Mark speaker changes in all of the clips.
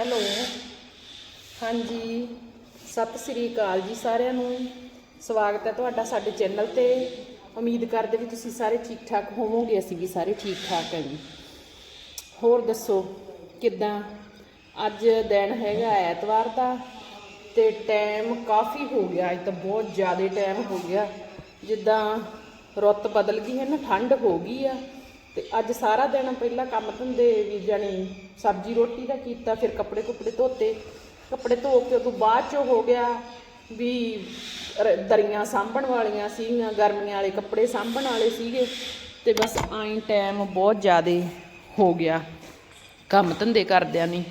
Speaker 1: Hello. ਹਾਂਜੀ, ਸਤਿ ਸ੍ਰੀ ਅਕਾਲ ਜੀ ਸਾਰਿਆਂ ਨੂੰ। ਸਵਾਗਤ ਹੈ ਤੁਹਾਡਾ ਸਾਡੇ ਚੈਨਲ ਤੇ। ਉਮੀਦ ਕਰਦੇ ਵੀ ਤੁਸੀਂ ਸਾਰੇ ਠੀਕ ਠਾਕ ਹੋਵੋਗੇ, ਅਸੀਂ ਵੀ ਸਾਰੇ ਠੀਕ ਠਾਕ ਹਾਂ ਜੀ। ਹੋਰ ਦੱਸੋ, ਕਿੱਦਾਂ? ਅੱਜ ਦਿਨ ਹੈਗਾ ਐਤਵਾਰ ਦਾ ਤੇ ਟਾਈਮ ਕਾਫੀ ਹੋ ਗਿਆ, ਅੱਜ ਤਾਂ ਬਹੁਤ ਜ਼ਿਆਦਾ ਟਾਈਮ ਹੋ ਗਿਆ। ਜਿੱਦਾਂ ਰੁੱਤ ਬਦਲ ਗਈ ਹੈ ਨਾ, ਠੰਡ ਹੋ ਗਈ ਆ। ਤੇ ਅੱਜ ਸਾਰਾ ਦਿਨ ਪਹਿਲਾਂ ਕੰਮ ਧੰਦੇ ਵੀ ਜਾਣੀ ਸਬਜ਼ੀ ਰੋਟੀ ਦਾ ਕੀਤਾ, ਫਿਰ ਕੱਪੜੇ ਕੁਪੜੇ ਧੋਤੇ। ਕੱਪੜੇ ਧੋ ਕੇ ਉਦੋਂ ਬਾਅਦ ਚ ਹੋ ਗਿਆ ਵੀ ਰ- ਦਰੀਆਂ ਸਾਂਭਣ ਵਾਲੀਆਂ ਸੀਗੀਆਂ, ਗਰਮੀਆਂ ਵਾਲੇ ਕੱਪੜੇ ਸਾਂਭਣ ਵਾਲੇ ਸੀਗੇ। ਤੇ ਬਸ ਆਈ ਟਾਈਮ ਬਹੁਤ ਜ਼ਿਆਦਾ ਹੋ ਗਿਆ ਕੰਮ ਧੰਦੇ ਕਰਦਿਆਂ ਨਹੀਂ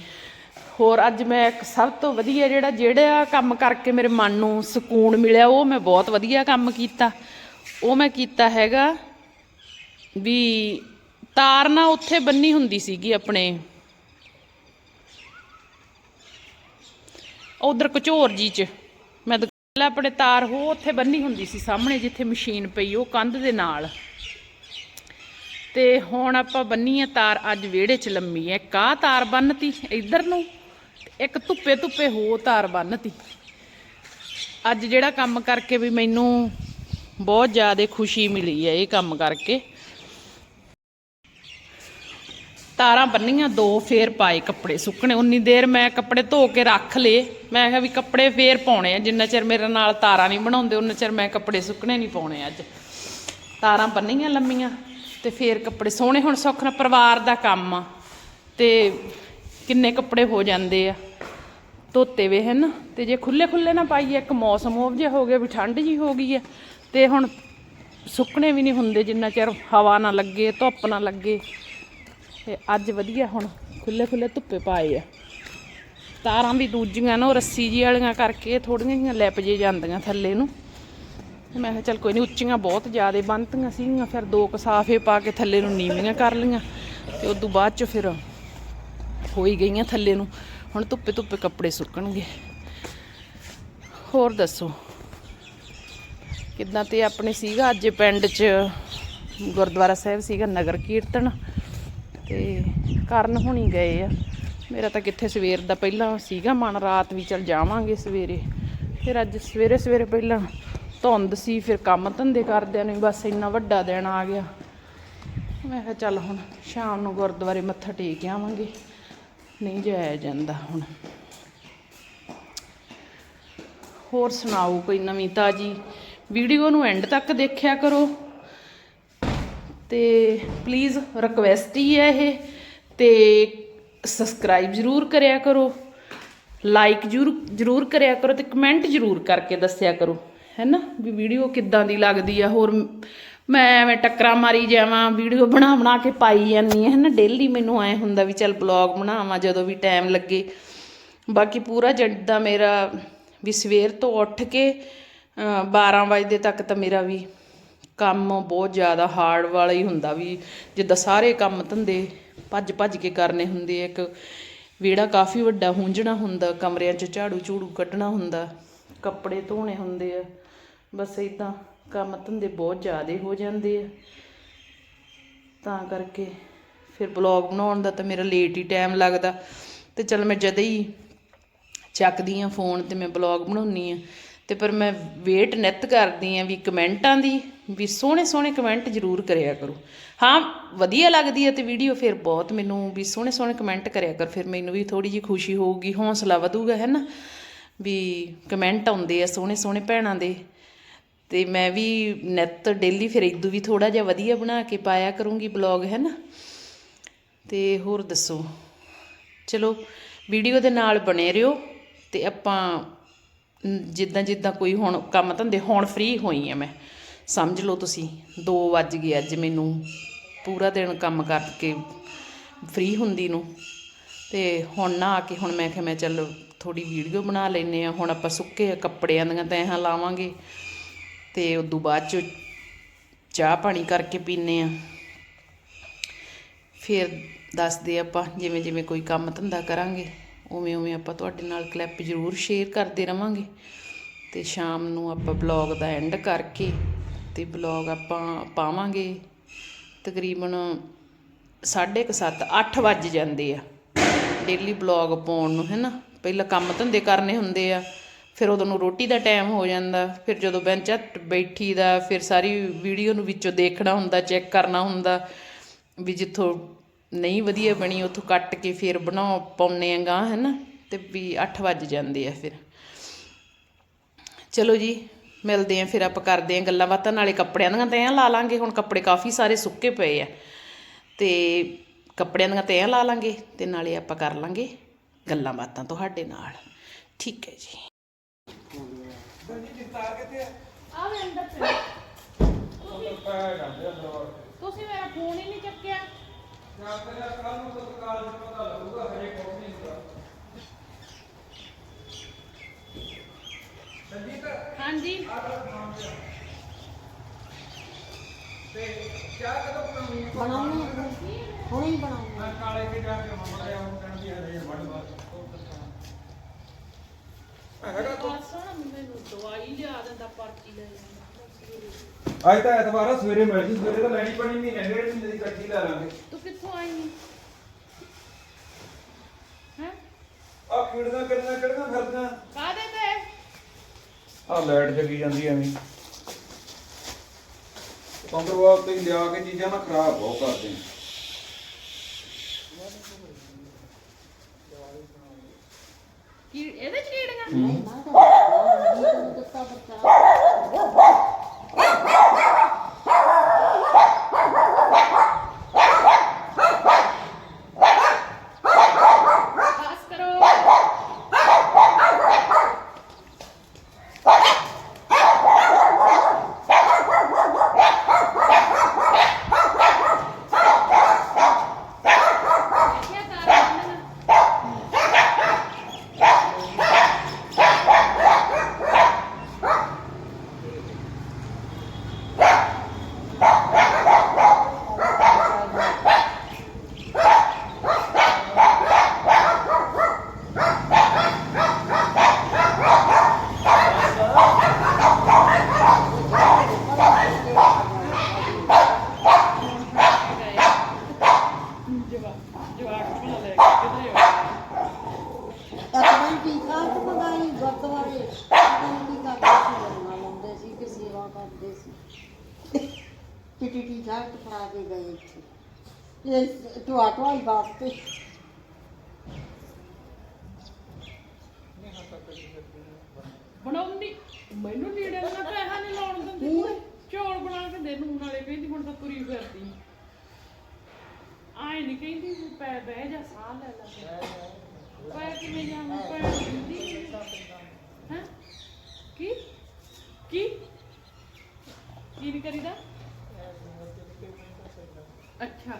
Speaker 1: ਹੋਰ ਅੱਜ ਮੈਂ ਇੱਕ ਸਭ ਤੋਂ ਵਧੀਆ ਜਿਹੜਾ ਜਿਹੜਾ ਕੰਮ ਕਰਕੇ ਮੇਰੇ ਮਨ ਨੂੰ ਸਕੂਨ ਮਿਲਿਆ, ਉਹ ਮੈਂ ਬਹੁਤ ਵਧੀਆ ਕੰਮ ਕੀਤਾ। ਉਹ ਮੈਂ ਕੀਤਾ ਹੈਗਾ ਵੀ ਤਾਰ ਨਾ ਉੱਥੇ ਬੰਨੀ ਹੁੰਦੀ ਸੀਗੀ ਆਪਣੇ। ਉਧਰ ਕਚੋਰ ਜੀ ਚ, ਮੈਂ ਦੁਕਾਨ ਆਪਣੇ ਤਾਰ ਹੋ ਉੱਥੇ ਬੰਨੀ ਹੁੰਦੀ ਸੀ ਸਾਹਮਣੇ ਜਿੱਥੇ ਮਸ਼ੀਨ ਪਈ, ਉਹ ਕੰਧ ਦੇ ਨਾਲ। ਤੇ ਹੁਣ ਆਪਾਂ ਬੰਨੀ ਆ ਤਾਰ ਅੱਜ ਵਿਹੜੇ 'ਚ ਲੰਮੀ ਐ। ਕਾ ਤਾਰ ਬੰਨਤੀ ਇੱਧਰ ਨੂੰ, ਇੱਕ ਧੁੱਪੇ ਧੁੱਪੇ ਹੋ ਤਾਰ ਬੰਨਤੀ। ਅੱਜ ਜਿਹੜਾ ਕੰਮ ਕਰਕੇ ਵੀ ਮੈਨੂੰ ਬਹੁਤ ਜ਼ਿਆਦਾ ਖੁਸ਼ੀ ਮਿਲੀ ਹੈ ਇਹ ਕੰਮ ਕਰਕੇ। ਤਾਰਾਂ ਬੰਨੀਆਂ, ਦੋ ਫੇਰ ਪਾਏ ਕੱਪੜੇ ਸੁੱਕਣੇ। ਉਨੀ ਦੇਰ ਮੈਂ ਕੱਪੜੇ ਧੋ ਕੇ ਰੱਖ ਲਏ। ਮੈਂ ਕਿਹਾ ਵੀ ਕੱਪੜੇ ਫੇਰ ਪਾਉਣੇ ਆ, ਜਿੰਨਾ ਚਿਰ ਮੇਰੇ ਨਾਲ ਤਾਰਾਂ ਨਹੀਂ ਬਣਾਉਂਦੇ, ਉਨਾ ਚਿਰ ਮੈਂ ਕੱਪੜੇ ਸੁੱਕਣੇ ਨਹੀਂ ਪਾਉਣੇ ਅੱਜ। ਤਾਰਾਂ ਬੰਨੀਆਂ ਲੰਮੀਆਂ ਤੇ ਫੇਰ ਕੱਪੜੇ ਸੋਹਣੇ। ਹੁਣ ਸੁੱਖ ਨਾਲ ਪਰਿਵਾਰ ਦਾ ਕੰਮ ਆ ਤੇ ਕਿੰਨੇ ਕੱਪੜੇ ਹੋ ਜਾਂਦੇ ਆ। ਧੋਤੇ ਵੇ ਹਨ, ਤੇ ਜੇ ਖੁੱਲੇ ਖੁੱਲੇ ਨਾ ਪਾਈਏ, ਇੱਕ ਮੌਸਮ ਉਹ ਜਿਹਾ ਹੋ ਗਿਆ ਵੀ ਠੰਡ ਜੀ ਹੋ ਗਈ ਹੈ ਤੇ ਹੁਣ ਸੁੱਕਣੇ ਵੀ ਨਹੀਂ ਹੁੰਦੇ ਜਿੰਨਾ ਚਿਰ ਹਵਾ ਨਾ ਲੱਗੇ, ਧੁੱਪ ਨਾ ਲੱਗੇ। ਤੇ ਅੱਜ ਵਧੀਆ ਹੁਣ ਖੁੱਲੇ ਖੁੱਲੇ ਧੁੱਪੇ ਪਾਏ ਆ। ਤਾਰਾਂ ਵੀ ਦੂਜੀਆਂ ਨਾ, ਉਹ ਰੱਸੀ ਜੀ ਵਾਲੀਆਂ ਕਰਕੇ ਥੋੜੀਆਂ ਜਿਹੀਆਂ ਲਿਪ ਜੇ ਜਾਂਦੀਆਂ ਥੱਲੇ ਨੂੰ। ਮੈਂ ਕਿਹਾ ਚੱਲ ਕੋਈ ਨਹੀਂ ਉੱਚੀਆਂ ਬਹੁਤ ਜ਼ਿਆਦਾ ਬੰਨਤੀਆਂ ਸੀਗੀਆਂ, ਫਿਰ ਦੋ ਕਸਾਫੇ ਪਾ ਕੇ ਥੱਲੇ ਨੂੰ ਨੀਵੀਆਂ ਕਰ ਲਈਆਂ। ਤੇ ਉਸ ਤੋਂ ਬਾਅਦ ਚ ਫਿਰ ਹੋਈ ਗਈਆਂ ਥੱਲੇ ਨੂੰ। ਹੁਣ ਧੁੱਪੇ ਧੁੱਪੇ ਕੱਪੜੇ ਸੁੱਕਣਗੇ। ਹੋਰ ਦੱਸੋ? ਕਿੱਦਾਂ ਤੇ ਆਪਣੇ ਸੀਗਾ ਅੱਜ ਪਿੰਡ 'ਚ? ਗੁਰਦੁਆਰਾ ਸਾਹਿਬ ਸੀਗਾ, ਨਗਰ ਕੀਰਤਨ। ਤੇ ਕਰਨ ਹੁਣੀ ਗਏ ਆ। ਮੇਰਾ ਤਾਂ ਕਿੱਥੇ ਸਵੇਰ ਦਾ ਪਹਿਲਾਂ ਸੀਗਾ ਮਨ, ਰਾਤ ਵੀ ਚਲ ਜਾਵਾਂਗੇ ਸਵੇਰੇ। ਫਿਰ ਅੱਜ ਸਵੇਰੇ ਸਵੇਰੇ ਪਹਿਲਾਂ ਧੁੰਦ ਸੀ, ਫਿਰ ਕੰਮ ਧੰਦੇ ਕਰਦਿਆਂ ਨੂੰ ਬਸ ਇੰਨਾ ਵੱਡਾ ਦਿਨ ਆ ਗਿਆ। ਮੈਂ ਕਿਹਾ ਚੱਲ ਹੁਣ ਸ਼ਾਮ ਨੂੰ ਗੁਰਦੁਆਰੇ ਮੱਥਾ ਟੇਕ ਆਵਾਂਗੇ। ਨਹੀਂ ਜਾਇਆ ਜਾਂਦਾ ਹੁਣ। ਹੋਰ ਸੁਣਾਓ ਕੋਈ ਨਵੀਂ ਤਾਜੀ? ਵੀਡੀਓ ਨੂੰ ਐਂਡ ਤੱਕ ਦੇਖਿਆ ਕਰੋ। ਤੇ ਪਲੀਜ਼ ਰਿਕਵੈਸਟ ਹੀ ਹੈ ਇਹ ਤੇ ਸਬਸਕ੍ਰਾਈਬ ਜ਼ਰੂਰ ਕਰਿਆ ਕਰੋ ਲਾਈਕ ਜ਼ਰੂਰ ਜ਼ਰੂਰ ਕਰਿਆ ਕਰੋ ਤੇ ਕਮੈਂਟ ਜ਼ਰੂਰ ਕਰਕੇ ਦੱਸਿਆ ਕਰੋ ਹੈਨਾ ਵੀ ਵੀਡੀਓ ਕਿੱਦਾਂ ਦੀ ਲੱਗਦੀ ਆ ਹੋਰ ਮੈਂ ਐਵੇਂ ਟੱਕਰਾਂ ਮਾਰੀ ਜਾਵਾਂ ਵੀਡੀਓ ਬਣਾ ਬਣਾ ਕੇ ਪਾਈ ਜਾਂਦੀ ਹੈ ਨਾ? ਡੇਲੀ ਮੈਨੂੰ ਐ ਹੁੰਦਾ ਵੀ ਚੱਲ ਬਲੌਗ ਬਣਾਵਾਂ ਜਦੋਂ ਵੀ ਟਾਈਮ ਲੱਗੇ। ਬਾਕੀ ਪੂਰਾ ਜਿੱਦਾਂ ਮੇਰਾ ਵੀ ਸਵੇਰ ਤੋਂ ਉੱਠ ਕੇ ਅ, 12 ਵਜੇ ਤੱਕ ਤਾਂ ਮੇਰਾ ਵੀ ਕੰਮ ਬਹੁਤ ਜ਼ਿਆਦਾ ਹਾਰਡ ਵਾਲਾ ਹੀ ਹੁੰਦਾ ਵੀ ਜਿੱਦਾਂ ਸਾਰੇ ਕੰਮ ਧੰਦੇ ਭੱਜ ਭੱਜ ਕੇ ਕਰਨੇ ਹੁੰਦੇ ਆ, ਇੱਕ ਵਿਹੜਾ ਕਾਫੀ ਵੱਡਾ ਹੁੰਝਣਾ ਹੁੰਦਾ, ਕਮਰਿਆਂ 'ਚ ਝਾੜੂ ਝੂੜੂ ਕੱਢਣਾ ਹੁੰਦਾ, ਕੱਪੜੇ ਧੋਣੇ ਹੁੰਦੇ ਆ, ਬਸ ਇਦਾਂ ਕੰਮ ਧੰਦੇ ਬਹੁਤ ਜ਼ਿਆਦੇ ਹੋ ਜਾਂਦੇ ਆ। ਤਾਂ ਕਰਕੇ ਫਿਰ ਬਲੌਗ ਬਣਾਉਣ ਦਾ ਤਾਂ ਮੇਰਾ ਲੇਟ ਹੀ ਟਾਈਮ ਲੱਗਦਾ ਤੇ ਚਲ ਮੈਂ ਜਦ ਹੀ ਚੱਕਦੀ ਆ ਫੋਨ ਤੇ ਮੈਂ ਬਲੌਗ ਬਣਾਉਣੀ ਆ ਤੇ ਪਰ ਮੈਂ ਵੇਟ ਨਿੱਤ ਕਰਦੀ ਆ ਵੀ ਕਮੈਂਟਾਂ ਦੀ, ਵੀ ਸੋਹਣੇ ਸੋਹਣੇ ਕਮੈਂਟ ਜ਼ਰੂਰ ਕਰਿਆ ਕਰੋ। ਹਾਂ, ਵਧੀਆ ਲੱਗਦੀ ਹੈ ਤੇ ਵੀਡੀਓ ਫਿਰ ਬਹੁਤ ਮੈਨੂੰ ਵੀ ਸੋਹਣੇ ਸੋਹਣੇ ਕਮੈਂਟ ਕਰਿਆ ਕਰ, ਫਿਰ ਮੈਨੂੰ ਵੀ ਥੋੜੀ ਜਿਹੀ ਖੁਸ਼ੀ ਹੋਊਗੀ, ਹੌਸਲਾ ਵਧੂਗਾ, ਹੈ ਨਾ? ਵੀ ਕਮੈਂਟ ਆਉਂਦੇ ਆ ਸੋਹਣੇ ਸੋਹਣੇ ਭੈਣਾਂ ਦੇ, ਤੇ ਮੈਂ ਵੀ ਨਿੱਤ ਡੇਲੀ ਫਿਰ ਇਦੋਂ ਵੀ ਥੋੜਾ ਜਿਹਾ ਵਧੀਆ ਬਣਾ ਕੇ ਪਾਇਆ ਕਰੂੰਗੀ ਬਲੌਗ ਹੈ ਨਾ? ਤੇ ਹੋਰ ਦੱਸੋ? ਚਲੋ ਵੀਡੀਓ ਦੇ ਨਾਲ ਬਣੇ ਰਹੋ ਤੇ ਆਪਾਂ ਜਿੱਦਾਂ ਜਿੱਦਾਂ ਕੋਈ ਹੁਣ ਕੰਮ ਧੰਦੇ, ਹੁਣ ਫ੍ਰੀ ਹੋਈ ਆ ਮੈਂ। ਸਮਝ ਲਓ ਤੁਸੀਂ 2 ਵੱਜ ਗਏ ਅੱਜ ਮੈਨੂੰ। ਪੂਰਾ ਦਿਨ ਕੰਮ ਕਰਕੇ ਫ੍ਰੀ ਹੁੰਦੀ ਨੂੰ। ਤੇ ਹੁਣ ਨਾ ਆ ਕੇ ਹੁਣ ਮੈਂ ਕਿਹਾ ਮੈਂ ਚੱਲ ਥੋੜੀ ਵੀਡੀਓ ਬਣਾ ਲੈਨੇ ਆ ਹੁਣ ਆਪਾਂ ਸੁੱਕੇ ਕੱਪੜਿਆਂ ਦੀਆਂ ਤੈਹਾਂ ਲਾਵਾਂਗੇ। ਤੇ ਉਦੋਂ ਬਾਅਦ ਚ ਚਾਹ ਪਾਣੀ ਕਰਕੇ ਪੀਨੇ ਆ ਫਿਰ ਦੱਸਦੇ ਆਪਾਂ ਜਿਵੇਂ ਜਿਵੇਂ ਕੋਈ ਕੰਮ ਧੰਦਾ ਕਰਾਂਗੇ। ਉਵੇਂ ਉਵੇਂ ਆਪਾਂ ਤੁਹਾਡੇ ਨਾਲ ਕਲਿੱਪ ਜ਼ਰੂਰ ਸ਼ੇਅਰ ਕਰਦੇ ਰਵਾਂਗੇ। ਤੇ ਸ਼ਾਮ ਨੂੰ ਆਪਾਂ ਬਲੌਗ ਦਾ ਐਂਡ ਕਰਕੇ ਤੇ ਬਲੌਗ ਆਪਾਂ ਪਾਵਾਂਗੇ। ਤਕਰੀਬਨ 7:30 ਅੱਠ ਵੱਜ ਜਾਂਦੇ ਆ। ਡੇਲੀ ਬਲੌਗ ਪਾਉਣ ਨੂੰ, ਹੈਨਾ? ਪਹਿਲਾਂ ਕੰਮ ਧੰਦੇ ਕਰਨੇ ਹੁੰਦੇ ਆ, ਫਿਰ ਉਦੋਂ ਨੂੰ ਰੋਟੀ ਦਾ ਟਾਈਮ ਹੋ ਜਾਂਦਾ, ਫਿਰ ਜਦੋਂ ਬੈਂਚ ਬੈਠੀ ਦਾ, ਫਿਰ ਸਾਰੀ ਵੀਡੀਓ ਨੂੰ ਵਿੱਚੋਂ ਦੇਖਣਾ ਹੁੰਦਾ ਚੈੱਕ ਕਰਨਾ ਹੁੰਦਾ, ਵੀ ਜਿੱਥੋਂ ਨਹੀਂ ਵਧੀਆ ਬਣੀ, ਉੱਥੋਂ ਕੱਟ ਕੇ ਫਿਰ ਬਣਾ ਪਾਉਨੇ ਆਂਗਾ ਹੈਨਾ? ਤੇ ਵੀ 8 ਵੱਜ ਜਾਂਦੇ ਆ ਫਿਰ। ਚਲੋ ਜੀ, ਮਿਲਦੇ ਆਂ ਫਿਰ ਆਪਾਂ ਕਰਦੇ ਆਂ ਗੱਲਾਂ ਬਾਤਾਂ, ਨਾਲੇ ਕੱਪੜਿਆਂ ਦੀਆਂ ਤੈਆਂ ਲਾ ਲਾਂਗੇ, ਹੁਣ ਕੱਪੜੇ ਕਾਫੀ ਸਾਰੇ ਸੁੱਕੇ ਪਏ ਆ। ਤੇ ਕੱਪੜਿਆਂ ਦੀਆਂ ਤੈਆਂ ਲਾ ਲਾਂਗੇ, ਤੇ ਨਾਲੇ ਆਪਾਂ ਕਰ ਲਾਂਗੇ ਗੱਲਾਂ ਬਾਤਾਂ ਤੁਹਾਡੇ ਨਾਲ। ਠੀਕ ਹੈ ਜੀ। ਤੁਸੀਂ ਮੇਰਾ ਫੋਨ ਹੀ ਨਹੀਂ ਚੱਕਿਆ ਹਾਂਜੀ
Speaker 2: ਬਣਾਉਣੀ ਹੁਣੇ ਹੀ ਬਣਾਉਣੀ
Speaker 1: ਬਸ ਮੈਨੂੰ ਦਵਾਈ ਲਿਆ ਦਿੰਦਾ ਪਰਚੀ ਲੈ ਜਾਂਦਾ
Speaker 3: ਅੱਜ ਤਾਂ ਐਤਵਾਰ ਆ ਸਵੇਰੇ ਮਿਲ ਜੀ ਸਵੇਰੇ ਤਾਂ ਲੈਣੀ ਪਣੀ ਮਹੀਨੇ ਡੇਢ ਮਹੀਨੇ ਦੀ ਇਕੱਠੀ ਲੈ ਲਾਂਗੇ।
Speaker 1: ਤੂੰ ਕਿੱਥੋਂ ਆਈ ਹੈ ਹੈ?
Speaker 3: ਆ ਕੀੜੀਆਂ ਕਿਹੜੀਆਂ ਕਿਹੜੀਆਂ ਫਿਰਦੀਆਂ
Speaker 1: ਕਾਦੇ ਤੇ?
Speaker 3: ਆ ਲਾਈਟ ਜਗੀ ਜਾਂਦੀ ਐਵੇਂ। ਕੰਦਰਵਾਲ ਤੇ ਲਿਆ ਕੇ ਚੀਜ਼ਾਂ ਨਾ ਖਰਾਬ ਬਹੁਤ ਕਰਦੇ
Speaker 1: ਕੀ ਇਹਦੇ ਚ ਕੀੜੀਆਂ
Speaker 2: ਨਹੀਂ ਨਾ ਤਾਂ ਨਹੀਂ ਦਿੱਤਾ ਬੱਚਾ
Speaker 1: ਬਸ ਕਰੋ ਦੇਖਿਆ ਤਾਰਾ ਬੰਨ੍ਹਣਾ।
Speaker 2: ਅਕਬਰ ਕੀ ਖਾਤ ਪਗਾਈ ਗੁਰਦੁਆਰੇ ਪਤਾ ਨੀ ਕੀ ਕਰਦੇ ਸੀ ਲੰਮਾ ਲਾਉਂਦੇ ਸੀ ਕਿ? ਸੇਵਾ ਕਰਦੇ ਸੀ ਕਿਟੀ ਟੀ ਠਾਕ ਫੜਾ ਕੇ ਗਏ ਇੱਥੇ ਇਹ ਟੁਆ ਟੁਆਈ ਵਾਸਤੇ
Speaker 1: ਬਣਾਉਣੀ ਮੈਨੂੰ ਲੀੜੇ ਦਾ ਪੈਸਾ ਨਹੀਂ ਲਾਉਣ ਦਿੰਦੀ ਚੌਲ ਬਣਾ ਕੇ ਦੇ ਨੂਨ ਵਾਲੇ ਕਹਿੰਦੀ ਹੁਣ ਤਾਂ ਤੁਰੀ ਫਿਰਦੀ। ਆਏ ਨਹੀਂ ਕਹਿੰਦੀ ਵੀ ਪੈ ਬਹਿ ਜਾ ਸਾਹ ਲੈ ਲੈ। ਪੈ ਕਿਵੇਂ ਜਾਵਾਂ ਪੈ ਦਿੰਦੀ ਹੈ? ਕੀ? ਕੀ? ਕੀ ਨਹੀਂ ਕਰੀਦਾ? ਅੱਛਾ।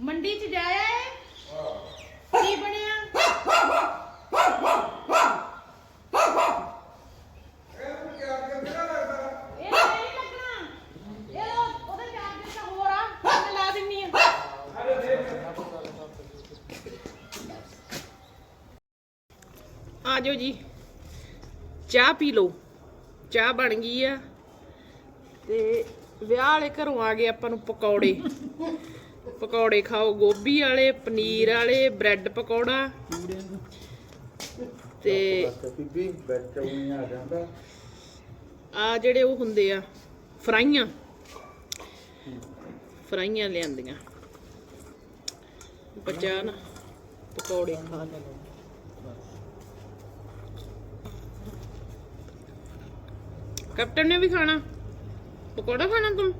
Speaker 1: ਮੰਡੀ ਚ ਜਾਇਆ ਹੈ। ਕੀ ਬਣਿਆ ਇਹ ਨਹੀਂ ਲੱਗਣਾ ਇਹ ਉਹਦੇ ਚਾਰਜਰ ਤਾਂ ਹੋਰ ਆ ਮੈਂ ਲਾ ਦਿੰਨੀ ਆ ਆ ਜਾਓ ਜੀ। ਚਾਹ ਪੀ ਲਓ। ਚਾਹ ਬਣ ਗਈ ਆ। ਤੇ ਵਿਆਹ ਵਾਲੇ ਘਰੋਂ ਆ ਗਏ ਆਪਾਂ ਨੂੰ ਪਕੌੜੇ। ਪਕੌੜੇ ਖਾਓ। ਗੋਭੀ ਵਾਲੇ, ਪਨੀਰ ਵਾਲੇ, ਬ੍ਰੈਡ ਪਕੌੜਾ। ਤੇ
Speaker 3: ਆ
Speaker 1: ਜਿਹੜੇ ਉਹ ਹੁੰਦੇ ਆ, ਫਰਾਈਆਂ। ਫਰਾਈਆਂ ਲਿਆਂਦੀਆਂ। ਬੱਚਾ ਨਾ, ਪਕੌੜੇ ਖਾ ਲੈ ਕੈਪਟਨ ਨੇ ਵੀ ਖਾਣਾ ਪਕੌੜਾ ਖਾਣਾ ਤੂੰ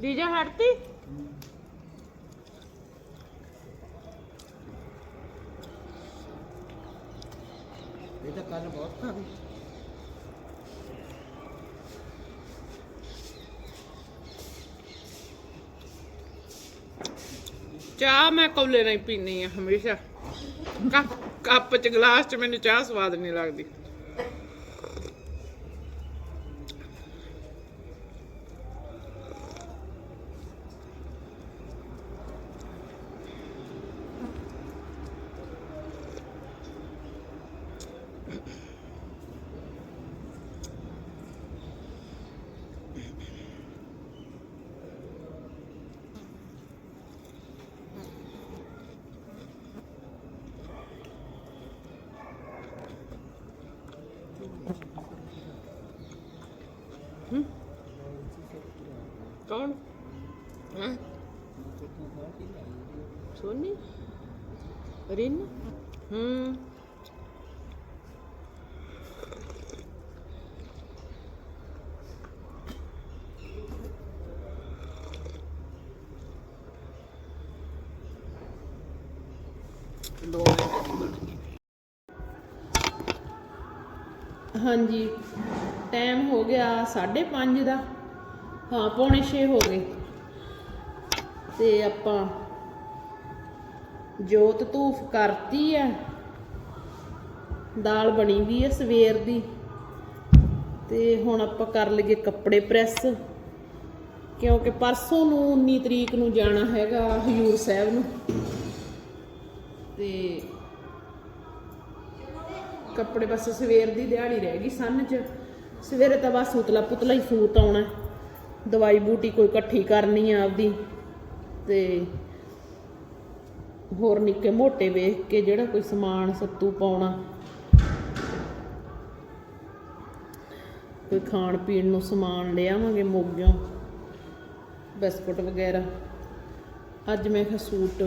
Speaker 1: ਲੀਜਾ ਹਟਤੀ
Speaker 2: ਇਹ ਤਾਂ ਕੱਲ ਬਹੁਤ ਖਾ ਗਈ
Speaker 1: ਚਾਹ ਮੈਂ ਕੌਲੇ ਨਾਲ ਹੀ ਪੀਨੀ ਆ ਹਮੇਸ਼ਾ ਕੱਪ ਚ ਗਲਾਸ ਚ ਮੈਨੂੰ ਚਾਹ ਸਵਾਦ ਨਹੀਂ ਲੱਗਦੀ। ਕੌਣ? ਹਾਂ? ਸੋਨੀ? ਰਿਨ? ਹੂੰ। ਹਾਂਜੀ। ਟਾਈਮ ਹੋ ਗਿਆ 5:30 ਦਾ। ਹਾਂ, ਪੌਣੇ 6 ਹੋ ਗਏ। ਤੇ ਆਪਾਂ ਜੋਤ ਧੂਫ ਕਰਤੀ ਆ। ਦਾਲ ਬਣੀ ਵੀ ਆ ਸਵੇਰ ਦੀ। ਤੇ ਹੁਣ ਆਪਾਂ ਕਰ ਲਈਏ ਕੱਪੜੇ ਪ੍ਰੈਸ। ਕਿਉਂਕਿ ਪਰਸੋਂ ਨੂੰ 19 ਤਰੀਕ ਨੂੰ ਜਾਣਾ ਹੈਗਾ ਹਜੂਰ ਸਾਹਿਬ ਨੂੰ। ਤੇ ਕੱਪੜੇ ਬਸ ਸਵੇਰ ਦੀ ਦਿਹਾੜੀ ਰਹਿ ਗਈ, ਸੰਨ ਚ। ਸਵੇਰੇ ਤਾਂ ਬਸ ਉਤਲਾ ਪੁਤਲਾ ਹੀ ਸੂਤ ਆਉਣਾ। ਦਵਾਈ ਬੂਟੀ ਕੋਈ ਇਕੱਠੀ ਕਰਨੀ ਆ ਆਪਦੀ ਤੇ ਹੋਰ ਨਿੱਕੇ ਮੋਟੇ ਵੇਖ ਕੇ ਜਿਹੜਾ ਕੋਈ ਸਮਾਨ ਸੱਤੂ ਪਾਉਣਾ। ਕੋਈ ਖਾਣ ਪੀਣ ਨੂੰ ਸਮਾਨ ਲਿਆਵਾਂਗੇ ਮੋਗਿਓ, ਬਿਸਕੁਟ ਵਗੈਰਾ। ਅੱਜ ਮੈਂ ਫਿਰ ਸੂਟ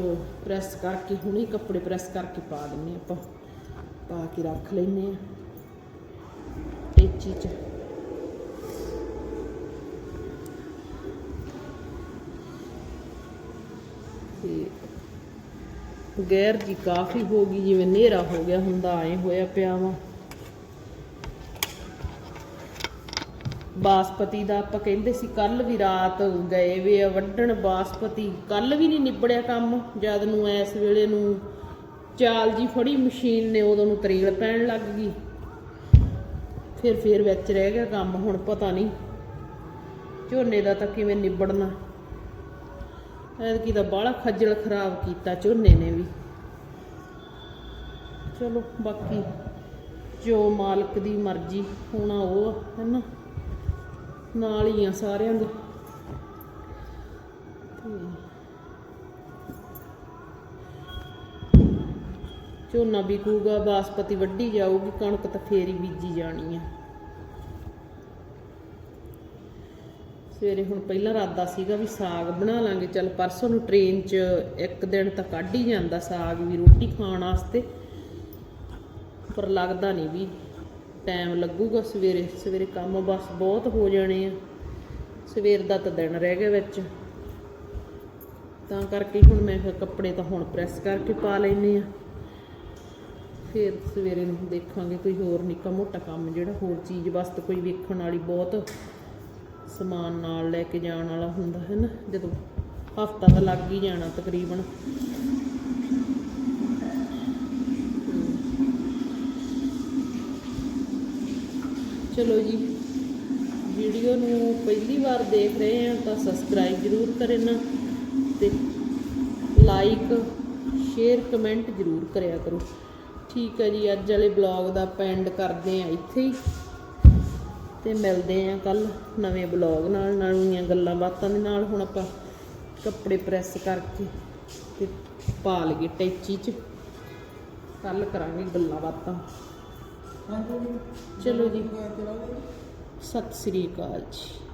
Speaker 1: ਪ੍ਰੈਸ ਕਰਕੇ, ਹੁਣੇ ਕੱਪੜੇ ਪ੍ਰੈਸ ਕਰਕੇ ਪਾ ਦਿੰਨੇ ਆਪਾਂ, ਪਾ ਕੇ ਰੱਖ ਲੈਨੇ ਆ। ਟੇਚੀ ਚ। ਤੇ ਗੈਰ ਜੀ ਕਾਫੀ ਹੋ ਗਈ, ਜਿਵੇਂ ਹਨੇਰਾ ਹੋ ਗਿਆ ਹੁੰਦਾ, ਐ ਹੋਇਆ ਪਿਆ ਵਾ। ਬਾਸਪਤੀ ਦਾ ਆਪਾਂ ਕਹਿੰਦੇ ਸੀ ਕੱਲ ਵੀ ਰਾਤ ਗਏ ਵੇ ਆ ਵੱਢਣ ਬਾਸਪਤੀ। ਕੱਲ ਵੀ ਨਹੀਂ ਨਿਬੜਿਆ ਕੰਮ, ਜਦ ਨੂੰ ਐਸ ਵੇਲੇ ਨੂੰ ਚਾਲ ਜੀ ਫੜੀ ਮਸ਼ੀਨ ਨੇ, ਉਦੋਂ ਨੂੰ ਤਰੇਲ ਪੈਣ ਲੱਗ ਗਈ। ਫਿਰ ਫਿਰ ਵਿੱਚ ਰਹਿ ਗਿਆ ਕੰਮ, ਹੁਣ ਪਤਾ ਨਹੀਂ ਝੋਨੇ ਦਾ ਤਾਂ ਕਿਵੇਂ ਨਿਬੜਨਾ। ਐਤਕੀ ਦਾ ਬਾਹਲਾ ਖੱਜਲ ਖਰਾਬ ਕੀਤਾ ਝੋਨੇ ਨੇ ਵੀ। ਚਲੋ ਬਾਕੀ ਜੋ ਮਾਲਕ ਦੀ ਮਰਜ਼ੀ ਹੋਣਾ ਉਹ ਆ, ਹੈਨਾ? ਨਾਲ ਹੀ ਆ ਸਾਰਿਆਂ ਦੇ। ਝੋਨਾ ਵਿਕੂਗਾ ਬਾਸਪਤੀ ਵੱਢੀ ਜਾਊਗੀ ਕਣਕ ਤਾਂ ਫੇਰ ਹੀ ਬੀਜੀ ਜਾਣੀ ਆ। ਸਵੇਰੇ ਹੁਣ ਪਹਿਲਾਂ ਰਾਦਾ ਸੀਗਾ ਵੀ ਸਾਗ ਬਣਾ ਲਾਂਗੇ। ਚੱਲ ਪਰਸੋਂ ਨੂੰ ਟ੍ਰੇਨ 'ਚ ਇੱਕ ਦਿਨ ਤਾਂ ਕੱਢ ਹੀ ਜਾਂਦਾ ਸਾਗ ਵੀ ਰੋਟੀ ਖਾਣ ਵਾਸਤੇ। ਪਰ ਲੱਗਦਾ ਨਹੀਂ ਵੀ ਟਾਈਮ ਲੱਗੂਗਾ ਸਵੇਰੇ। ਸਵੇਰੇ ਕੰਮ ਬਸ ਬਹੁਤ ਹੋ ਜਾਣੇ ਆ। ਸਵੇਰ ਦਾ ਤਾਂ ਦਿਨ ਰਹਿ ਗਿਆ ਵਿੱਚ। ਤਾਂ ਕਰਕੇ ਹੁਣ ਮੈਂ ਫਿਰ ਕੱਪੜੇ ਤਾਂ ਹੁਣ ਪ੍ਰੈਸ ਕਰਕੇ ਪਾ ਲੈਨੇ ਆ। ਫਿਰ ਸਵੇਰੇ ਨੂੰ ਦੇਖਾਂਗੇ ਕੋਈ ਹੋਰ ਨਿੱਕਾ ਮੋਟਾ ਕੰਮ ਜਿਹੜਾ ਹੋਰ ਚੀਜ਼ ਵਾਸਤੇ ਕੋਈ ਵੇਖਣ ਵਾਲੀ ਬਹੁਤ ਸਮਾਨ ਨਾਲ ਲੈ ਕੇ ਜਾਣ ਵਾਲਾ ਹੁੰਦਾ ਹੈ ਨਾ, ਜਦੋਂ ਹਫਤਾ ਤਾਂ ਲੱਗ ਹੀ ਜਾਣਾ ਤਕਰੀਬਨ। ਚਲੋ ਜੀ, ਵੀਡੀਓ ਨੂੰ ਪਹਿਲੀ ਵਾਰ ਦੇਖ ਰਹੇ ਆ ਤਾਂ ਸਬਸਕ੍ਰਾਈਬ ਜ਼ਰੂਰ ਕਰਨਾ ਤੇ ਲਾਈਕ ਸ਼ੇਅਰ ਕਮੈਂਟ ਜ਼ਰੂਰ ਕਰਿਆ ਕਰੋ। ਠੀਕ ਹੈ ਜੀ, ਅੱਜ ਵਾਲੇ ਬਲੌਗ ਦਾ ਆਪਾਂ ਕਰਦੇ ਆ ਇੱਥੇ ਹੀ। ਤੇ ਮਿਲਦੇ ਆ ਕੱਲ ਨਵੇਂ ਬਲੌਗ ਨਾਲ ਨਵੀਆਂ ਗੱਲਾਂ ਬਾਤਾਂ ਦੇ ਨਾਲ ਹੁਣ ਆਪਾਂ ਕੱਪੜੇ ਪ੍ਰੈਸ ਕਰਕੇ ਤੇ ਪਾ ਲਈਏ ਟੈਚੀ 'ਚ। ਕੱਲ ਕਰਾਂਗੇ ਗੱਲਾਂ ਬਾਤਾਂ। ਚਲੋ ਜੀ। ਸਤਿ ਸ੍ਰੀ ਅਕਾਲ ਜੀ।